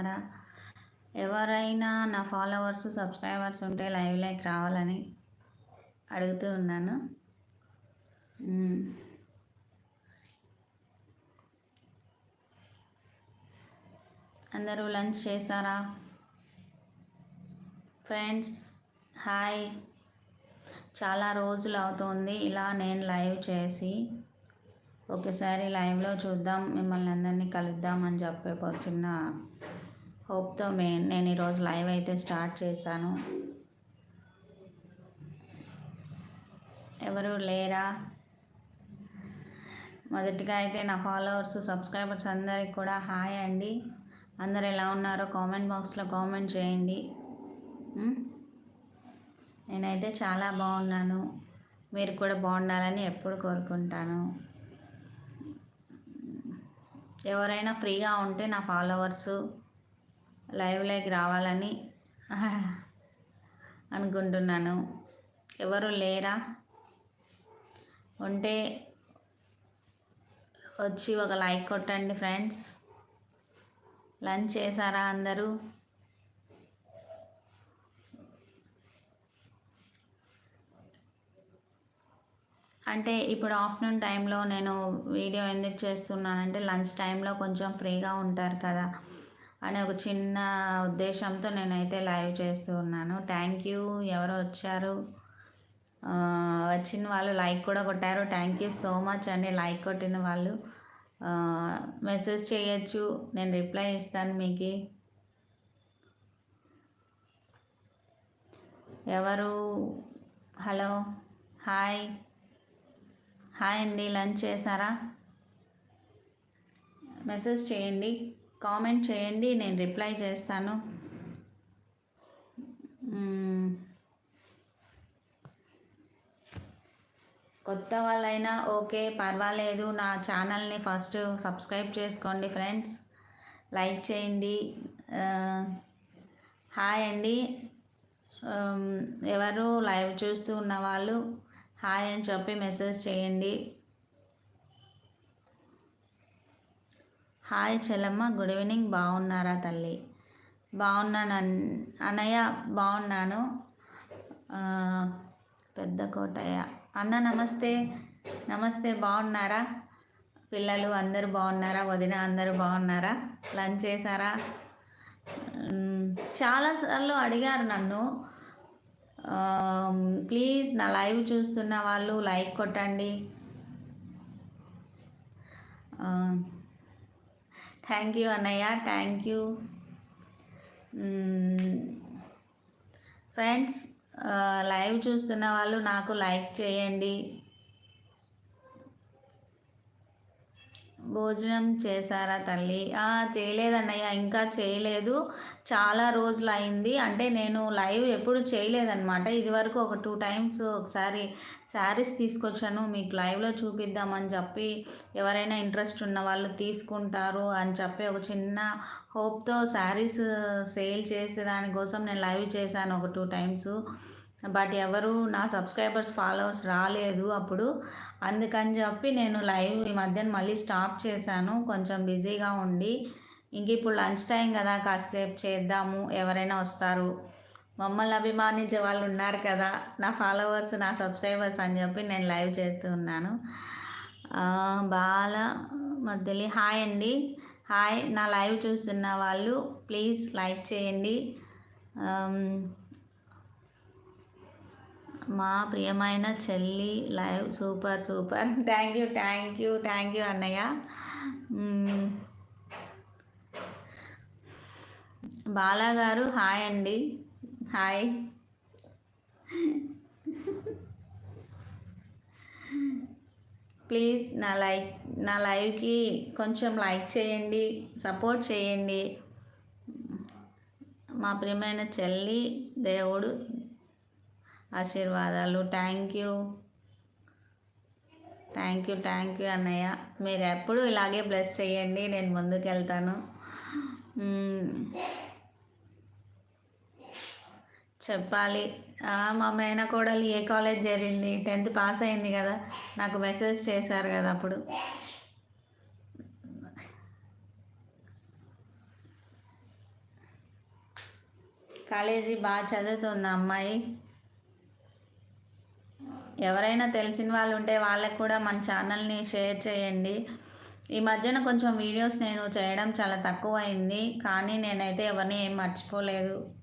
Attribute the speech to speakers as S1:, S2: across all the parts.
S1: చేస్తారా ఎవరైనా నా ఫాలోవర్స్ సబ్స్క్రైబర్స్ ఉంటే లైవ్ లైక్ రావాలని అడుగుతూ ఉన్నాను. అందరూ లంచ్ చేశారా? Friends hi. చాలా రోజులు అవుతుంది ఇలా నేను లైవ్ చేసి ఒకసారి లైవ్లో చూద్దాం మిమ్మల్ని అందరినీ కలుద్దాం అని చెప్పి ఒక చిన్న హోప్తో మే నేను ఈరోజు లైవ్ అయితే స్టార్ట్ చేశాను. ఎవరు లేరా? మొదటిగా అయితే నా ఫాలోవర్స్ సబ్స్క్రైబర్స్ అందరికి కూడా హాయ్ అండి. అందరు ఎలా ఉన్నారో కామెంట్ బాక్స్లో కామెంట్ చేయండి. నేనైతే చాలా బాగున్నాను. మీరు కూడా బాగుండాలని ఎప్పుడు కోరుకుంటాను. ఎవరైనా ఫ్రీగా ఉంటే నా ఫాలోవర్స్ లైవ్లోకి రావాలని అనుకుంటున్నాను. ఎవరు లేరా? ఉంటే వచ్చి ఒక లైక్ కొట్టండి ఫ్రెండ్స్. లంచ్ చేశారా అందరూ? అంటే ఇప్పుడు ఆఫ్టర్నూన్ టైంలో నేను వీడియో ఎందుకు చేస్తున్నానంటే లంచ్ టైంలో కొంచెం ఫ్రీగా ఉంటారు కదా. అనే ఒక చిన్న ఉద్దేశంతో నేనైతే లైవ్ చేస్తూ ఉన్నాను. Thank you. ఎవరు వచ్చారు. వచ్చిన వాళ్ళు లైక్ కూడా కొట్టారు. థ్యాంక్ యూ సో మచ్ అండి లైక్ కొట్టిన వాళ్ళు. మెసేజ్ చేయొచ్చు. నేను రిప్లై ఇస్తాను మీకు. ఎవరు? హలో. హాయ్. హాయ్ అండి. లంచ్ చేశారా? మెసేజ్ చేయండి. కామెంట్ చేయండి నేను రిప్లై చేస్తాను. కొత్త వాళ్ళైనా ఓకే పర్వాలేదు. నా ఛానల్ని ఫస్ట్ సబ్స్క్రైబ్ చేసుకోండి ఫ్రెండ్స్. లైక్ చేయండి. హాయ్ అండి. ఎవరు లైవ్ చూస్తూ ఉన్న వాళ్ళు హాయ్ అని చెప్పి మెసేజ్ చేయండి. హాయ్ చెల్లమ్మ గుడ్ ఈవినింగ్. బాగున్నారా తల్లి? బాగున్నాను అన్- అన్నయ్య బాగున్నాను. పెద్ద కోటయ్య. అన్న నమస్తే. నమస్తే బాగున్నారా? పిల్లలు అందరూ బాగున్నారా? వదిన అందరూ బాగున్నారా? లంచ్ చేశారా? చాలాసార్లు అడిగారు నన్ను. ప్లీజ్ నా లైవ్ చూస్తున్న వాళ్ళు లైక్ కొట్టండి. థ్యాంక్ యూ అన్నయ్య థ్యాంక్ యూ. ఫ్రెండ్స్ లైవ్ చూస్తున్న వాళ్ళు నాకు లైక్ చేయండి. భోజనం చేశారా తల్లి? ఆ, చేయలేదన్నయ్య ఇంకా చేయలేదు. చాలా రోజులు అయింది అంటే నేను లైవ్ ఎప్పుడు చేయలేదన్నమాట. ఇదివరకు ఒక టూ టైమ్స్ ఒకసారి శారీస్ తీసుకొచ్చాను. మీకు లైవ్లో చూపిద్దామని చెప్పి ఎవరైనా ఇంట్రెస్ట్ ఉన్న వాళ్ళు తీసుకుంటారు అని చెప్పి ఒక చిన్న హోప్తో శారీస్ సేల్ చేసే దానికోసం నేను లైవ్ చేశాను ఒక టూ టైమ్స్. బట్ ఎవరు నా సబ్స్క్రైబర్స్ ఫాలోవర్స్ రాలేదు అప్పుడు. అందుకని చెప్పి నేను లైవ్ ఈ మధ్యన మళ్ళీ స్టాప్ చేశాను. కొంచెం బిజీగా ఉండి. ఇంక ఇప్పుడు లంచ్ టైం కదా కాసేపు చేద్దాము ఎవరైనా వస్తారు. మమ్మల్ని అభిమానించే వాళ్ళు ఉన్నారు కదా నా ఫాలోవర్స్ నా సబ్స్క్రైబర్స్ అని చెప్పి నేను లైవ్ చేస్తూ ఉన్నాను. బాల మధ్యలి హాయ్ అండి. హాయ్ నా లైవ్ చూస్తున్న వాళ్ళు ప్లీజ్ లైక్ చేయండి. మా ప్రియమైన చెల్లి live super super. Thank you thank you thank you అన్నయ్య. బాలా గారు హాయ్ అండి. హాయ్. ప్లీజ్ నా లైక్ నా లైవ్కి కొంచెం లైక్ చేయండి సపోర్ట్ చేయండి. మా ప్రియమైన చెల్లి దేవుడు ఆశీర్వాదాలు. Thank you thank you thank you అన్నయ్య. మీరు ఎప్పుడు ఇలాగే బ్లెస్ చేయండి. నేను ముందుకు వెళ్తాను hmm. చెప్పాలి. మా మేనకోడలు ఏ కాలేజ్ చేరింది? టెన్త్ పాస్ అయింది కదా. నాకు మెసేజ్ చేశారు కదా అప్పుడు. కాలేజీ బాగా చదువుతుంది అమ్మాయి. ఎవరైనా తెలిసిన వాళ్ళు ఉంటే వాళ్ళకు కూడా మన ఛానల్ని షేర్ చేయండి. ఈ మధ్యన కొంచెం వీడియోస్ నేను చేయడం చాలా తక్కువైంది కానీ నేనైతే ఎవరిని ఏం మర్చిపోలేదు.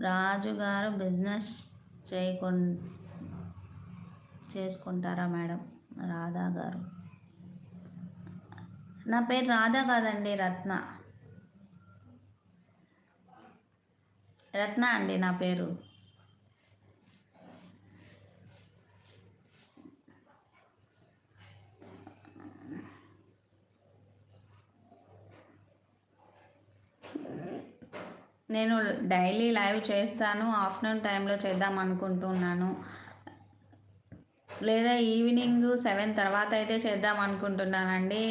S1: రాజు గారు బిజినెస్ చేయకు చేసుకుంటారా మేడం? రాధా గారు. నా పేరు రాధా కాదండి రత్న. రత్న అండి నా పేరు. నేను డైలీ లైవ్ చేస్తాను ఆఫ్టర్నూన్ టైంలో చేద్దాం అనుకుంటున్నాను. లేదా ఈవినింగ్ సెవెన్ తర్వాత అయితే చేద్దాం అనుకుంటున్నానండి.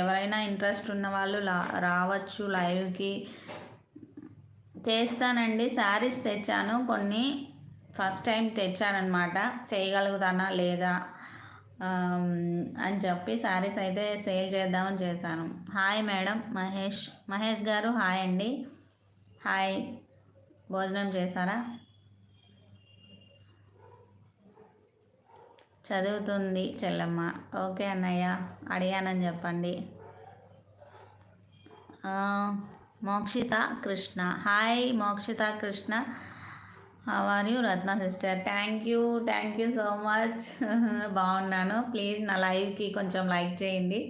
S1: ఎవరైనా ఇంట్రెస్ట్ ఉన్న వాళ్ళు రావచ్చు లైవ్కి. చేస్తానండి. శారీస్ తెచ్చాను కొన్ని ఫస్ట్ టైం తెచ్చానమాట చేయగలుగుతానా లేదా అని చెప్పి శారీస్ అయితే సేల్ చేద్దామని చేశాను. హాయ్ మేడం మహేష్ మహేష్ గారు హాయ్ అండి. హాయ్. భోజనం చేశారా? చదువుతుంది చెల్లమ్మ. ఓకే అన్నయ్య అడిగానని చెప్పండి. Mokshitha Krishna. Hi Mokshitha Krishna. Are you Ratna sister thank you thank you so much బాగున్నాను. ప్లీజ్ నా లైవ్కి కొంచెం లైక్ చేయండి.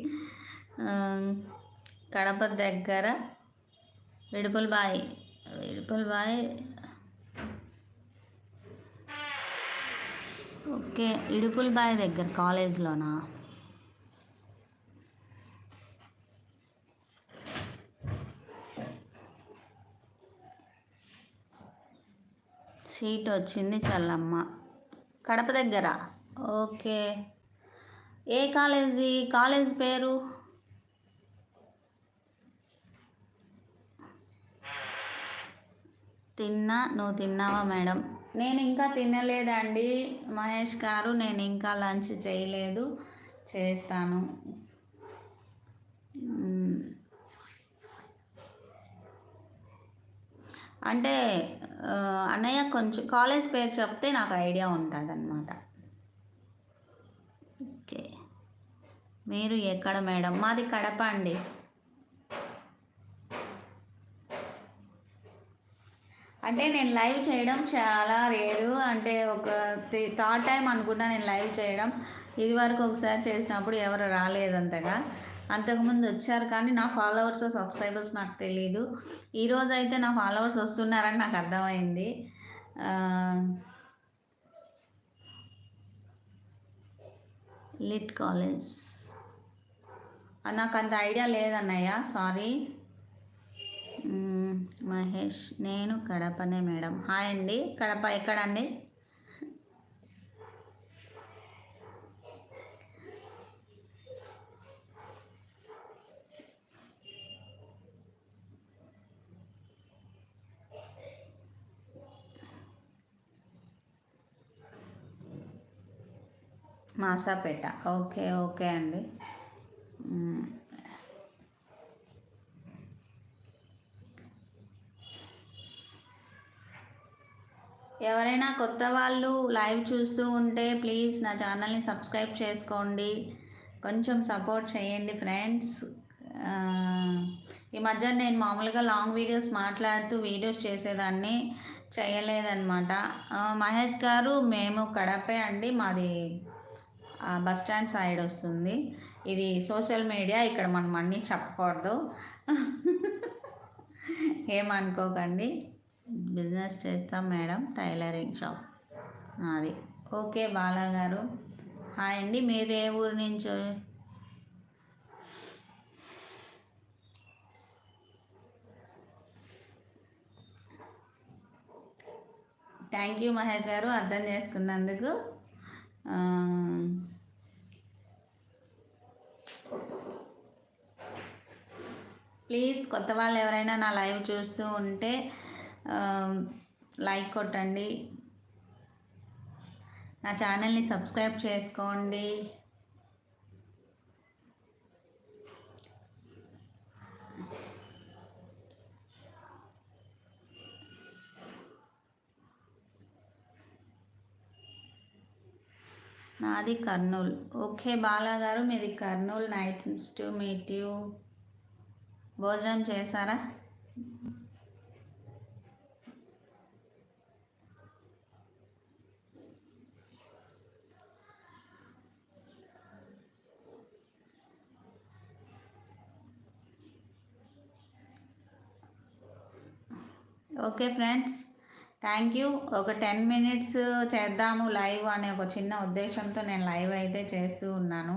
S1: కడప దగ్గర విడుపుల్ bye Idupulapaya okay Idupulapaya దగ్గర కాలేజ్లోనా సీట్ వచ్చింది చల్లమ్మ. కడప దగ్గర. ఓకే ఏ కాలేజీ కాలేజ్ పేరు? తిన్నా నువ్వు తిన్నావా మేడం? నేను ఇంకా తినలేదండి. మహేష్ గారు నేను ఇంకా లంచ్ చేయలేదు. చేస్తాను. అంటే అన్నయ్య కొంచెం కాలేజ్ పేరు చెప్తే నాకు ఐడియా ఉంటుంది అనమాట ఓకే. మీరు ఎక్కడ మేడం? మాది కడప అండి. అంటే నేను లైవ్ చేయడం చాలా రేరు. అంటే ఒక థర్డ్ టైం అనుకుంటా నేను లైవ్ చేయడం. ఇది వరకు ఒకసారి చేసినప్పుడు ఎవరు రాలేదంతగా అంతకుముందు వచ్చారు కానీ నా ఫాలోవర్స్ సబ్స్క్రైబర్స్ నాకు తెలీదు. ఈరోజు అయితే నా ఫాలోవర్స్ వస్తున్నారని నాకు అర్థమైంది. లిట్ కాలేజ్. నాకు అంత ఐడియా లేదన్నయ్య. సారీ. మహేష్ నేను కడపనే మేడం. హాయ్ అండి. కడప ఎక్కడండి? మాసాపేట. ఓకే ఓకే అండి. ఎవరైనా కొత్త వాళ్ళు లైవ్ చూస్తూ ఉంటే ప్లీజ్ నా ఛానల్ని సబ్స్క్రైబ్ చేసుకోండి. కొంచెం సపోర్ట్ చేయండి ఫ్రెండ్స్. ఈ మధ్య నేను మామూలుగా లాంగ్ వీడియోస్ మాట్లాడుతూ వీడియోస్ చేసేదాన్ని చేయలేదన్నమాట. మహేష్ గారు మేము కడపే అండి. మాది బస్ స్టాండ్ సైడ్ వస్తుంది. ఇది సోషల్ మీడియా ఇక్కడ మనం అన్నీ చెప్పకూడదు. ఏమనుకోకండి. బిజినెస్ చేస్తాం మేడం టైలరింగ్ షాప్. అది. ఓకే బాలా గారు. హాయ్ అండి మీరు ఏ ఊరు నుంచి? థ్యాంక్ యూ మహేష్ గారు అర్థం చేసుకున్నందుకు. ప్లీజ్ కొత్త వాళ్ళు ఎవరైనా నా లైవ్ చూస్తూ ఉంటే లైక్ కొట్టండి. నా ఛానల్ని సబ్స్క్రైబ్ చేసుకోండి. నాది కర్నూలు. ఓకే బాలా గారు మీది Kurnool. Nice to meet you. భోజనం చేశారా? Okay friends. Thank you. ఒక టెన్ మినిట్స్ చేద్దాము లైవ్ అనే ఒక చిన్న ఉద్దేశంతో నేను లైవ్ అయితే చేస్తూ ఉన్నాను.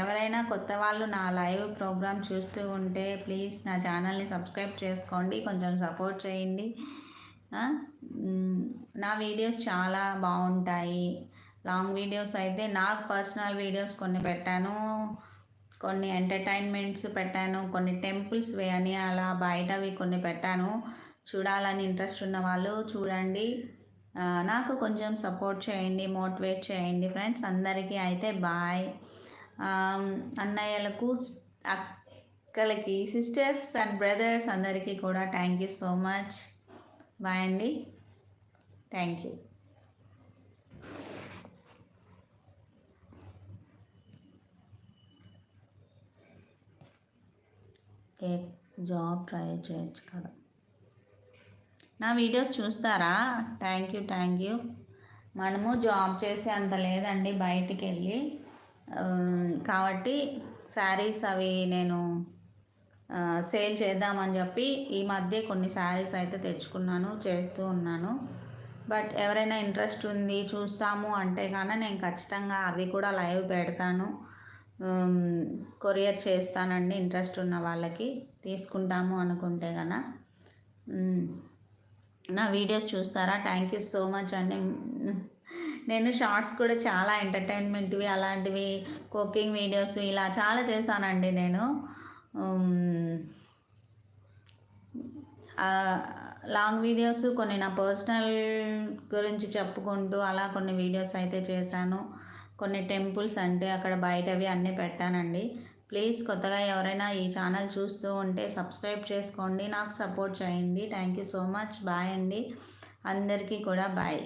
S1: ఎవరైనా కొత్త వాళ్ళు నా లైవ్ ప్రోగ్రామ్ చూస్తూ ఉంటే ప్లీజ్ నా ఛానల్ని సబ్స్క్రైబ్ చేసుకోండి. కొంచెం సపోర్ట్ చేయండి. నా వీడియోస్ చాలా బాగుంటాయి. లాంగ్ వీడియోస్ అయితే నాకు పర్సనల్ వీడియోస్ కొన్ని పెట్టాను. కొన్ని ఎంటర్టైన్మెంట్స్ పెట్టాను కొన్ని టెంపుల్స్ వే అని అలా బయటవి కొన్ని పెట్టాను. చూడాలని ఇంట్రెస్ట్ ఉన్న వాళ్ళు చూడండి. నాకు కొంచెం సపోర్ట్ చేయండి మోటివేట్ చేయండి ఫ్రెండ్స్ అందరికీ అయితే బాయ్ అన్నయ్యలకు అక్కలకి సిస్టర్స్ అండ్ బ్రదర్స్ అందరికీ కూడా thank you so much bye అండి. థ్యాంక్ యూ జాబ్ ట్రై చేయొచ్చు కదా. నా వీడియోస్ చూస్తారా? థ్యాంక్ యూ థ్యాంక్ యూ మనము జాబ్ చేసే అంత లేదండి బయటికి వెళ్ళి. కాబట్టి శారీస్ అవి నేను సేల్ చేద్దామని చెప్పి ఈ మధ్య కొన్ని శారీస్ అయితే తెచ్చుకున్నాను చేస్తూ ఉన్నాను. బట్ ఎవరైనా ఇంట్రెస్ట్ ఉంది చూస్తాము అంటే కానీ నేను ఖచ్చితంగా అవి కూడా లైవ్ పెడతాను. కొరియర్ చేస్తానండి ఇంట్రెస్ట్ ఉన్న వాళ్ళకి తీసుకుంటాము అనుకుంటే కనుక నా వీడియోస్ చూస్తారా? థ్యాంక్ యూ సో మచ్ అండి. నేను షార్ట్స్ కూడా చాలా ఎంటర్టైన్మెంట్వి అలాంటివి కుకింగ్ వీడియోస్ ఇలా చాలా చేశానండి నేను. లాంగ్ వీడియోస్ కొన్ని నా పర్సనల్ గురించి చెప్పుకుంటూ అలా కొన్ని వీడియోస్ అయితే చేశాను. కొన్ని టెంపుల్స్ అంటే అక్కడ బయటవి అన్నీ పెట్టానండి. ప్లీజ్ కొత్తగా ఎవరైనా ఈ ఛానల్ చూస్తూ ఉంటే సబ్స్క్రైబ్ చేసుకోండి. నాకు సపోర్ట్ చేయండి. Thank you so much. Bye అండి. అందరికీ కూడా బాయ్.